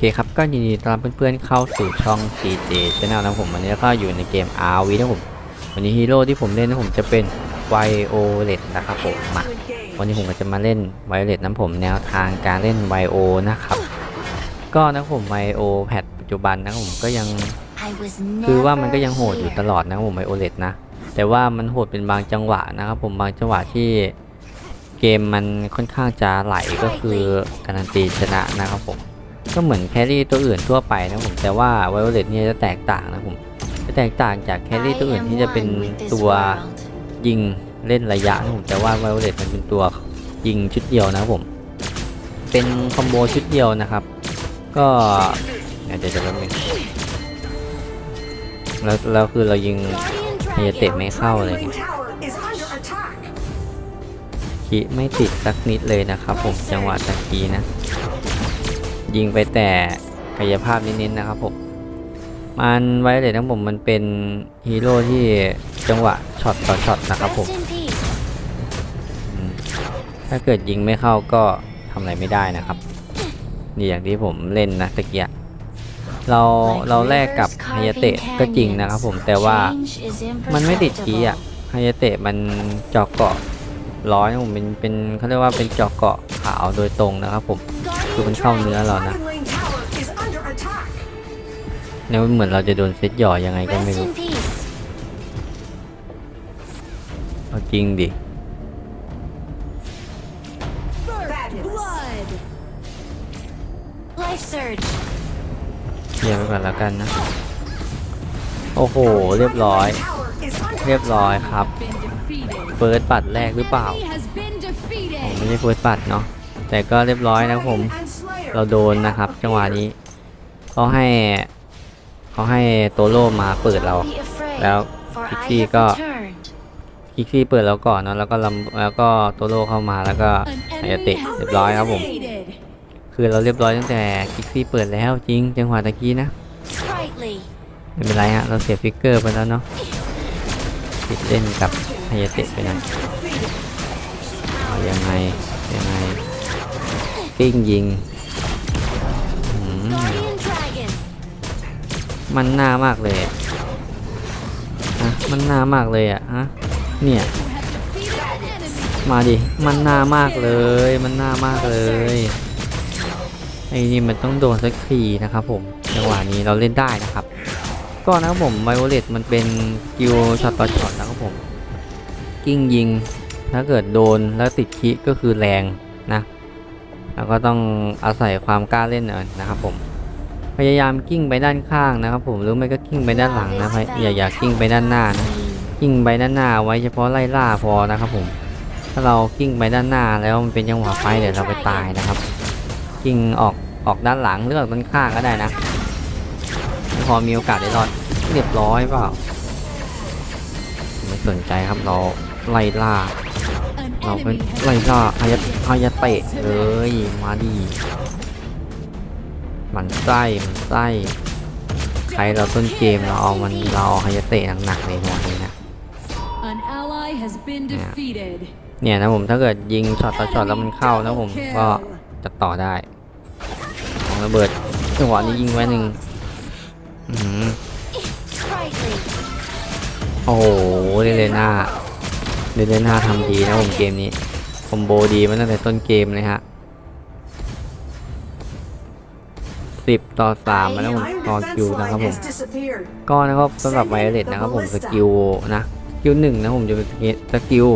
เคครับก็ยินดีต้อนรับเพื่อนๆเข้าสู่ช่อง CJ Channel นะผมวันนี้ก็อยู่ในเกม RV นะผมวันนี้ฮีโร่ที่ผมเล่นนะผมจะเป็น Violet นะครับผมมาวันนี้ผมก็จะมาเล่น Violet นะผมแนวทางการเล่น Vio นะครับก็นะผม Vio แพทปัจจุบันนะผมก็ยังคือว่ามันก็ยังโหดอยู่ตลอดนะผมไ i โอเลตนะแต่ว่ามันโหดเป็นบางจังหวะนะครับผมบางจังหวะที่เกมมันค่อนข้างจะไหลก็คือการันตีชนะนะครับผม ก็เหมือนแครี่ตัวอื่นทั่วไปนะผมแต่ว่าไวโอเลตเนี่ยจะแตกต่างนะผมจะแตกต่างจากแครี่ตัวอื่นที่จะเป็นตัวยิงเล่นระยะนะผมแต่ว่าไวโอเลตมันเป็นตัวยิงชุดเดียวนะผมเป็นคอมโบชุดเดียวนะครับ ก็เดี๋ยวจะแป๊บนึงแล้วแล้วคือเรายิงเฮียเตะไม่เข้าเลยคิไม่ติดสักนิดเลยนะครับผมจังหวะตะกี้นะ ยิงไปแต่กายภาพนิดๆนะครับผมมันไวเลยนะผมมันเป็นฮีโร่ที่จังหวะช็อตต่อช็อตนะครับผมถ้าเกิดยิงไม่เข้าก็ทำอะไรไม่ได้นะครับนี่อย่างที่ผมเล่นนะตะเกียเราเราแลกกับไฮยาเตะก็จริงนะครับผมแต่ว่ามันไม่ติดกีอะไฮยาเตะมันจาะเกาะร้อยผมเป็นเป็นเขาเรียกว่าเป็นจาะเกาะขาวโดยตรงนะครับผม คือมันเข้าเนื้อเรานะเนี่ยเหมือนเราจะโดนเซตหย่อยังไงก็ไม่รู้เอาจริงดิเคลียร์ไปก่อนแล้วกันนะ โอ้โห เรียบร้อย เรียบร้อยครับ เฟิร์สปัดแรกหรือเปล่าผมไม่ใช่เฟิร์สปัดเนาะ แต่ก็เรียบร้อยนะผม เราโดนนะครับจังหวะนี้เขาให้เขาให้โตโร่มาเปิดเรา แล้วพิกซี่ก็ returned. คิกซี่เปิดเราก่อนเนาะแล้วก็ลำแล้วก็โตโร่เข้ามาแล้วก็ไฮยาเตะเรียบร้อยครับผม คือเราเรียบร้อยตั้งแต่คิกซี่เปิดแล้วจริง จังหวะตะกี้นะไม่เป็นไรฮะเราเสียฟิกเกอร์ไปแล้วเนาะติดเล่นกับไฮยาเตะไปน่อยเอายังไงยังไงกิ้งยิง มันหน้ามากเลยอะฮะมันหน้ามากเลยอะฮะเนี่ยมาดิมันหน้ามากเลยมันหน้ามากเลยไอ้นี่มันต้องโดนสักทีนะครับผมจังหวะนี้เราเล่นได้นะครับ ก็นะครับผมไวโอเลตมันเป็นกิลช็อตต่อช็อตนะครับผมกิ้งยิงถ้าเกิดโดนแล้วติดคิก็คือแรงนะแล้วก็ต้องอาศัยความกล้าเล่นหน่อยนะครับผม พยายามกิ้งไปด้านข้างนะครับ ผมหรือไม่ก็กิ้งไปด้านหลังนะพยอย่าอย่ากิ้งไปด้านหน้านะกิ้งไปด้านหน้าไว้เฉพาะไล่ล่าพอนะครับผม ถ้าเรากิ้งไปด้านหน้าแล้วมันเป็นจังหวะไฟเดี๋ยวเราไปตายนะครับ กิ้งออกออกด้านหลังหรือออกด้านข้างก็ได้นะ พอมีโอกาสได้รอดเรียบร้อยเปล่าไม่สนใจครับเราไล่ล่า เราเป็นไล่ล่าอายะอายะเตะเลยมาดี มันไส้มันไส้ใครเราต้นเกมเราเอามันเราเอาอายะเตะหนักๆเลยหัวนี้นะ An ally has been Yeah. defeated. เนี่ยนะผมถ้าเกิดยิงช็อตต่อช็อตแล้วมันเข้านะผมก็จะต่อได้ของระเบิดจังหวะนี้ยิงไว้หนึ่งอื้อหือ Sprightly. โอ้โหเดเลน่าเดเลน่าทำดีนะผมเกมนี้คอมโบดีมาตั้งแต่ต้นเกมเลยฮะ สิบต่อสามมาแล้วผมต่อคิวนะครับผมก็นะครับสำหรับไวเลตนะครับผมสกิลนะสกิลหนึ่งนะผมจะเป็นสกิล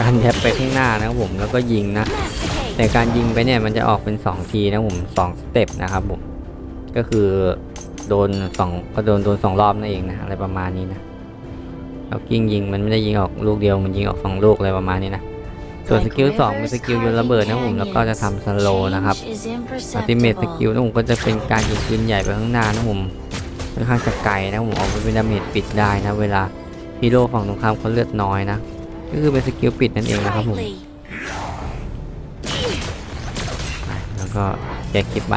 การแทบไปข้างหน้านะครับผมแล้วก็ยิงนะ Massacre. แต่การยิงไปเนี่ยมันจะออกเป็น 2 ทีนะผม2สเต็ปนะครับผมก็คือโดน2ก็โดนโดนสองรอบนั่นเองนะอะไรประมาณนี้นะแล้วกิ้งยิงมันไม่ได้ยิงออกลูกเดียวมันยิงออกสองลูกอะไรประมาณนี้นะ ส่วนสกิล2เป็นสกิลโยนระเบิดนะผมแล้วก็จะทำสโลนะครับ Change is อัลติเมทส imperceptible. กิลนะผมก็จะเป็นการยิงปืนใหญ่ไปข้างหน้านะผมค่อนข้างจะไกลนะผมออกไปเป็นดาเมจปิดได้นะเวลาฮีโร่ฝั่งตรงข้ามเขาเลือดน้อยนะก็คือเป็นสกิลปิดนั่นเองนะครับผม Sprightly. ไปแล้วก็แยกคลิปไป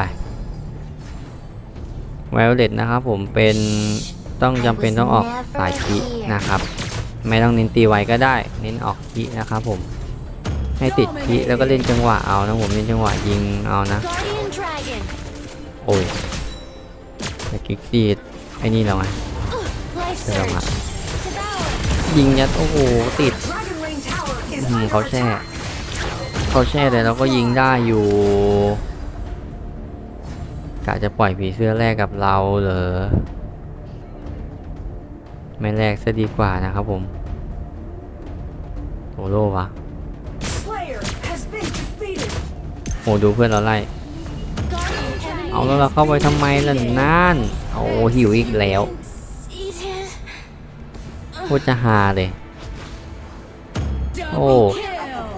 ไวโอเลตนะครับผมเป็นต้องจำเป็นต้องออกสายคีนะครับ ไม่ต้องเน้นตีไวก็ได้ เน้นออกคีนะครับผม ให้ติดคีแล้วก็เล่นจังหวะเอานะผมเล่นจังหวะยิงเอานะ โอ้ยกิกซีดไอ้นี่เราไงเจอ surge. มายิงยัดโอ้โหติดอืมเขาแช่เขาแช่แต่เราก็ยิงได้อยู่กะจะปล่อยผีเสื้อแรกกับเราเหรอไม่แลกซะดีกว่านะครับผมโอโลวะ โอ้ดูเพื่อนเราไล่ เอาแล้วเราเข้าไปทำไมล่ะนั่นโอ้หิวอีกแล้วโคตรจะฮาเลย Double Oh. kill.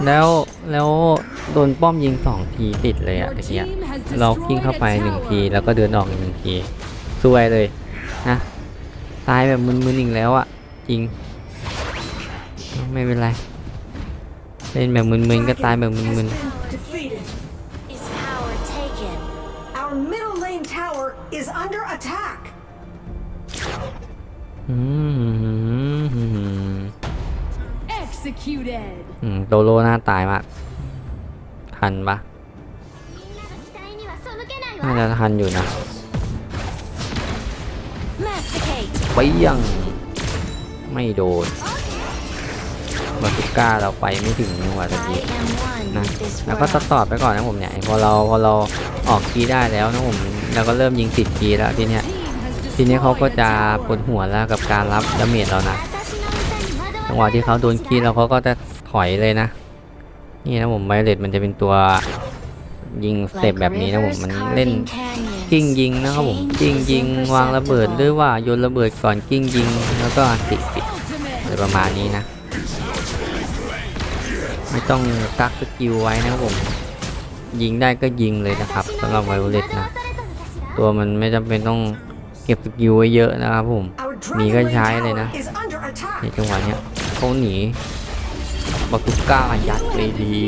แล้ว แล้วโดนป้อมยิงสองทีติดเลยอะ Your ตะเกียเรากิ้งเข้าไปหนึ่งทีแล้วก็เดินออกอีกหนึ่งทีซวยเลยนะตายแบบมึนๆอีกแล้วอะจริง ไม่เป็นไร เล่นแบบมึนๆก็ตายแบบมึน Defeated. โตโลหน้าตายมาก ทันปะน่าจะทันอยู่นะ Masticate. ไปยังไม่โดนบาสุก้าเราไปไม่ถึงจังหวะตะ I กี้ am one นะ with this แล้วก็ world. ตอบๆไปก่อนนะผมเนี่ยพอเราพอเราออกกีได้แล้วนะผมเราก็เริ่มยิงติดกีแล้วทีเนี้ย Team has ทีนี้เขาก็จะปวดหัวแล้วกับการรับดาเมจเรานะจังหวะที่เขาโดนกีเราเขาก็จะถอยเลยนะ นี่นะผมไวเลตมันจะเป็นตัวยิงสเต็ปแบบนี้นะผมมันเล่นกิ้งยิงนะครับผมกิ้งยิงวางระเบิดหรือว่าโยนระเบิดก่อนกิ้งยิงแล้วก็ติดปิดอะไรประมาณนี้นะ ไม่ต้องกักสกิลไว้นะครับผม ยิงได้ก็ยิงเลยนะครับสำหรับไวโอเลตนะ ตัวมันไม่จำเป็นต้อง เก็บสกิลไว้เยอะนะครับผม Our มี Dragon ก็ Lane ใช้เลยนะ Tower is under attack. ในจังหวะเนี้ยเขาหนีบาคุก้ายัดเลยดี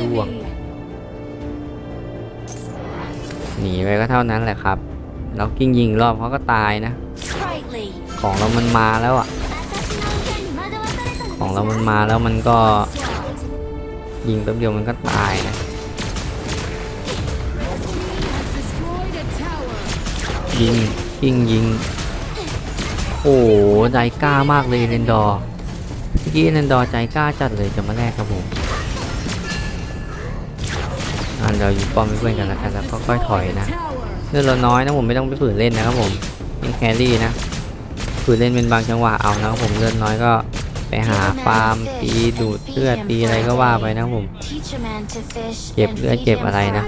ร่วงหนีไปก็เท่านั้นแหละครับแล้วกิ้งยิงรอบเขาก็ตายนะ Sprightly. ของเรามันมาแล้วอะ ของเรามันมาแล้วมันก็ ยิงแป๊บเดียวมันก็ตายนะ Destroyed a tower. ยิง ยิงยิง โอ้โหใจกล้ามากเลยเรนดอร์เมื่อกี้เรนดอร์ใจกล้าจัดเลยจะมาแรกครับผมอันเราอยู่ป้อมไม่เพื่อนกันแล้วกันแล้วก็ค่อยถอยนะเลือดเราน้อยนะผมไม่ต้องไปฝืนเล่นนะครับผมเป็นแครี่นะฝืนเล่นเป็นบางจังหวะเอานะครับผมเลือดน้อยก็ไปหาฟาร์มตีดูดเลือดตีอะไรก็ว่าไปนะผมเจ็บเลือดเจ็บอะไรนะ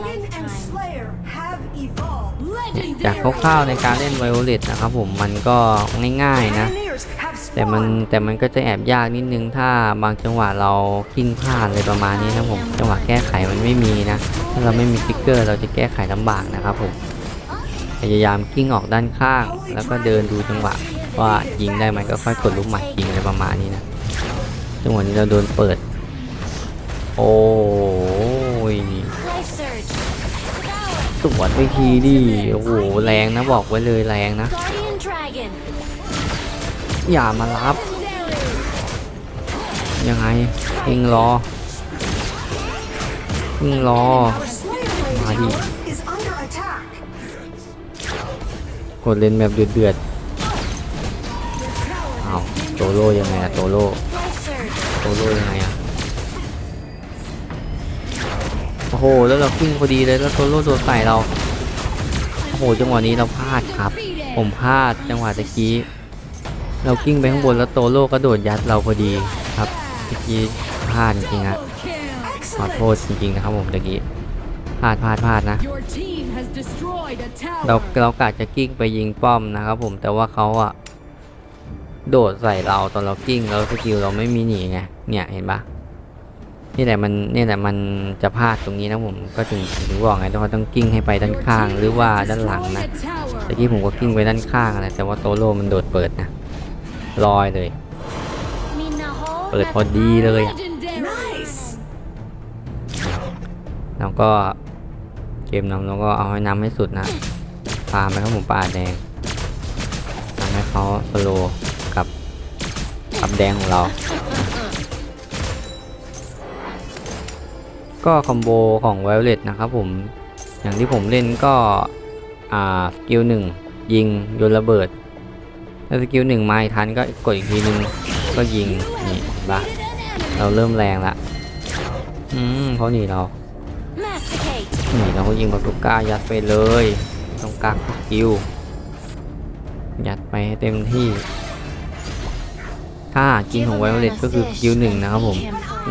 จากคร่าวๆในการเล่นไวโอเลตนะครับผมมันก็ง่ายๆนะ แต่มันแต่มันก็จะแอบยากนิดนึงถ้าบางจังหวะเรากิ้งพลาดอะไรประมาณนี้นะผมจังหวะแก้ไขมันไม่มีนะ ถ้าเราไม่มีติ๊กเกอร์เราจะแก้ไขลำบากนะครับผมพยายามกิ้งออกด้านข้าง แล้วก็เดินดูจังหวะว่ายิงได้ไหมก็ค่อยกดลูกหมัดยิงอะไรประมาณนี้นะจังหวะนี้เราโดนเปิด โอ้ย สวนไปทีดิโอ้โหแรงนะบอกไว้เลยแรงนะ อย่ามารับ ยังไงยิงรอยิงรอ Our Slayer Lane Mighty. Tower is under attack. กดเล่นแบบเดือดๆเอาโตโร่ยังไงอะโตโร่โตโร่ยังไง หแล้วเราขึ้นพอดีเลยแล้วโตโร่โดนใส่เราโอ้โหจังหวะนี้เราพลาดครับ ผมพลาดจังหวะตะกี้ เรากิ้งไปข้างบนแล้วโตโร่กระโดดยัดเราพอดีครับตะกี้พลาดจริงอะขอโทษจริงๆนะครับผมตะกี้พลาดพลาดพลาดนะ เราเรากะจะกิ้งไปยิงป้อมนะครับผมแต่ว่าเขาอะโดดใส่เราตอนเรากิ้งแล้วสกิลเราไม่มีหนีไงเนี่ยเห็นปะ นี่แหละมันนี่แหละมันจะพลาดตรงนี้นะผมก็ถึงถึงบอกไงว่าต้องกิ้งให้ไปด้าน Your ข้าง team หรือ has ว่าด้านหลัง destroyed นะ a tower. แต่ที่ผมก็กิ้งไปด้านข้างอะไรแต่ว่าโตโร่มันโดดเปิดนะลอยเลย Minaho. เปิดพอดีเลยอะ Legendary. Nice. แล้วก็เกมนำแล้วก็เอาให้นำให้สุดนะฟาร์มไปครับผมป่าแดงทำให้เขาสโลว์กับกับแดงของเรา ก็คอมโบของ v วเลตนะครับผม อย่างที่ผมเล่นก็ อ่า สกิลหนึ่งยิงโยนระเบิด ถ้าสกิลหนึ่งมาอีกทันก็กดอีกทีนึงก็ยิง นี่เห็นปะเราเริ่มแรงละ อืมเขาหนีเราหนีเราก็ยิงบาซูก้ายัดไปเลย ตรงกลางสกิล ยัดไปให้เต็มที่ ถ้ากินของไวโอเลตก็คือสกิลหนึ่งนะครับผม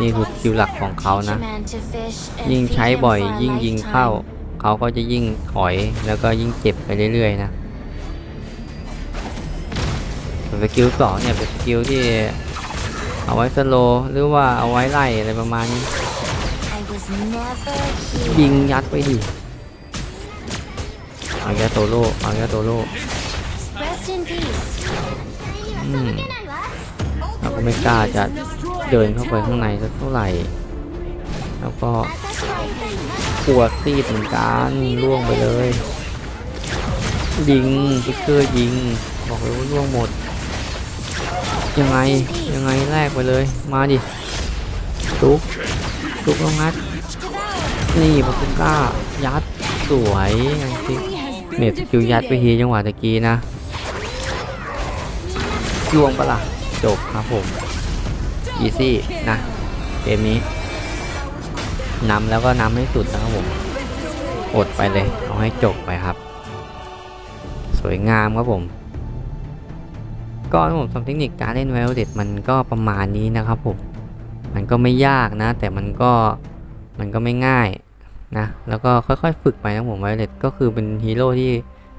นี่คือสกิลหลักของเขานะ Man to fish and ยิ่ง feed ใช้ him บ่อย for a ยิ่งยิงเข้า lifetime. เขาก็จะยิ่งถอยแล้วก็ยิ่งเจ็บไปเรื่อยๆนะส่วนสกิลสองเนี่ยเป็นสกิลที่เอาไว้สโลว์หรือว่าเอาไว้ไล่อะไรประมาณนี้ I was never here. ยิงยัดไปดิเอาแค่โตโร่เอาแค่โตโร่ Rest in peace. อืมเราก็ไม่กล้าจะ Destroyed เดินเข้าไปข้างในสักเท่าไหร่ แล้วก็ปวดซีดเหมือนกันล่วงไปเลย ยิงพิกเกอร์ยิง บอกเลยว่าล่วงหมด ยังไงยังไงแลกไปเลย มาดิทุกทุกลงงัด นี่ปาคุก้า ยัดสวยอย่างเน็ตสกิลยัดไปทีจังหวะตะกี้นะล่วงปะล่ะจบครับผม อีซี่นะเกมนี้นำแล้วก็นำให้สุดนะครับผมอดไปเลย เอาให้จบไปครับ สวยงามครับผม ก็ผมสำเทคนิคการเล่นไวโอเด็ดมันก็ประมาณนี้นะครับผม มันก็ไม่ยากนะ แต่มันก็มันก็ไม่ง่ายนะ แล้วก็ค่อยๆ ฝึกไปนะผมไวโอเด็ดก็คือเป็นฮีโร่ที่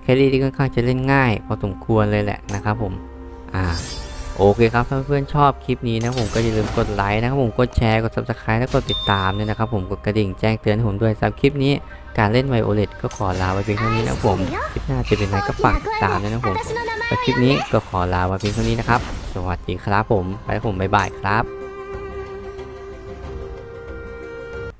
แครี่ที่ค่อนข้างจะเล่นง่ายพอสมควรเลยแหละนะครับผม อ่า โอเคครับถ้าเพื่อนๆชอบคลิปนี้นะผมก็อย่าลืมกดไลค์นะครับผมกดแชร์กด subscribe และกดติดตามด้วยนะครับผมกดกระดิ่งแจ้งเตือนให้ผมด้วยสำหรับคลิปนี้การเล่นไวโอเลตก็ขอลาไว้เพียงเท่านี้นะผมคลิปหน้าจะเป็นไงก็ฝากติดตามด้วยนะผมสำหรับคลิปนี้ก็ขอลาไว้เพียงเท่านี้นะครับ สวัสดีครับผมไปแล้วผมบ๊ายบายครับ